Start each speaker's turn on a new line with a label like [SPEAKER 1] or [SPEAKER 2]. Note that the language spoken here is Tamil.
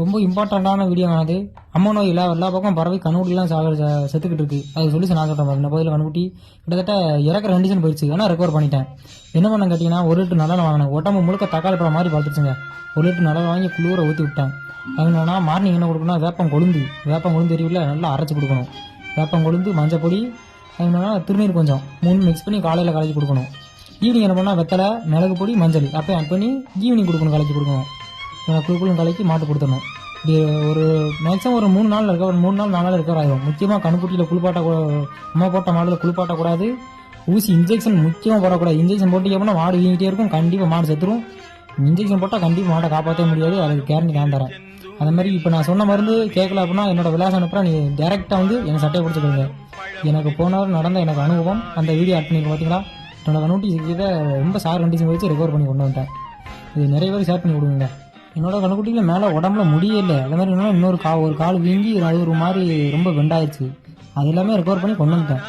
[SPEAKER 1] ரொம்ப இம்பார்ட்டண்ட்டான வீடியோ அது. அம்மா நோய் எல்லா எல்லா பக்கம் பறவை கண்ணுக்குட்டிலாம் சாக செத்துக்கிட்டு இருக்கு அது சொல்லி நான் சொல்கிறேன் இந்த பகுதியில் கண்ணுக்குட்டி கிட்டத்தட்ட இறக்குற கண்டிஷன் போயிடுச்சு. ஆனால் ரெக்கவர் பண்ணிட்டேன். என்ன பண்ண கேட்டிங்கன்னா ஒரு லிட்டர் நல்லெண்ணெய் வாங்கினேன். உடம்பு முழுக்க தக்காளி பழம் மாதிரி பார்த்துச்சுங்க ஒரு லிட்டர் நல்ல வாங்கி குளிர ஊற்றி விட்டேன். என்னன்னா மார்னிங் என்ன கொடுக்கணும் வேப்பம் கொழுந்து. வேப்பம் கொழுந்து தெரியுல நல்லா அரைச்சி கொடுக்கணும். வேப்பம் கொழுந்து மஞ்சள் பொடி என்னன்னா திருநீர் கொஞ்சம். மூணு மிக்ஸ் பண்ணி காலையில் கலக்கி கொடுக்கணும். ஈவினிங் என்ன பண்ணால் வெத்தலை மிளகு பொடி மஞ்சள். அப்போ ஆட் பண்ணி ஈவினிங் கொடுக்கணும் கலக்கி கொடுக்கணும். குழுக்குள்ளும் கலக்கி மாட்டு கொடுத்துடணும். இது ஒரு மேக்ஸிமம் ஒரு மூணு நாள் இருக்க ஒரு மூணு நாள் நாலு நாள் ரெக்கவர் ஆகும் முக்கியமாக கணுக்குட்டியில் குளிப்பாட்ட அம்மா போட்ட மாடுல குளிப்பாட்டக்கூடாது ஊசி இன்ஜெக்ஷன் முக்கியமாக போடக்கூடாது. இன்ஜெக்ஷன் போட்டு அப்படின்னா மாடு வீங்கிட்டே இருக்கும். கண்டிப்பாக மாடு செத்துரும். இன்ஜெக்ஷன் போட்டால் கண்டிப்பாக மாட்டை காப்பாற்றவே முடியாது. அதுக்கு கேரண்டி நான் தரேன். அந்த மாதிரி இப்போ நான் சொன்ன மருந்து கேட்கல அப்படின்னா என்னோட விலாசம் அனுப்புறேன் நீ டேரெக்டாக வந்து எனக்கு சட்டையை பிடிச்சிக்கோங்க எனக்கு போன நடந்த எனக்கு அனுபவம். அந்த வீடியோ ஆட் பண்ணி பார்த்தீங்களா என்னோட நோட்டீஸ் இதை ரொம்ப சார் கண்டிஷன் வச்சு ரெக்கவர் பண்ணி கொண்டு வந்துட்டேன். இது நிறைய பேர் ஷேர் பண்ணி கொடுங்க. என்னோட கண்ணுக்குட்டியில் மேலே உடம்புல முடியல அதே மாதிரி இன்னும் இன்னொரு கா ஒரு கால் வீங்கி அது ஒரு மாதிரி ரொம்ப பெண்டாயிருச்சு அது எல்லாமே ரெக்கவர் பண்ணி கொண்டு வந்துட்டேன்.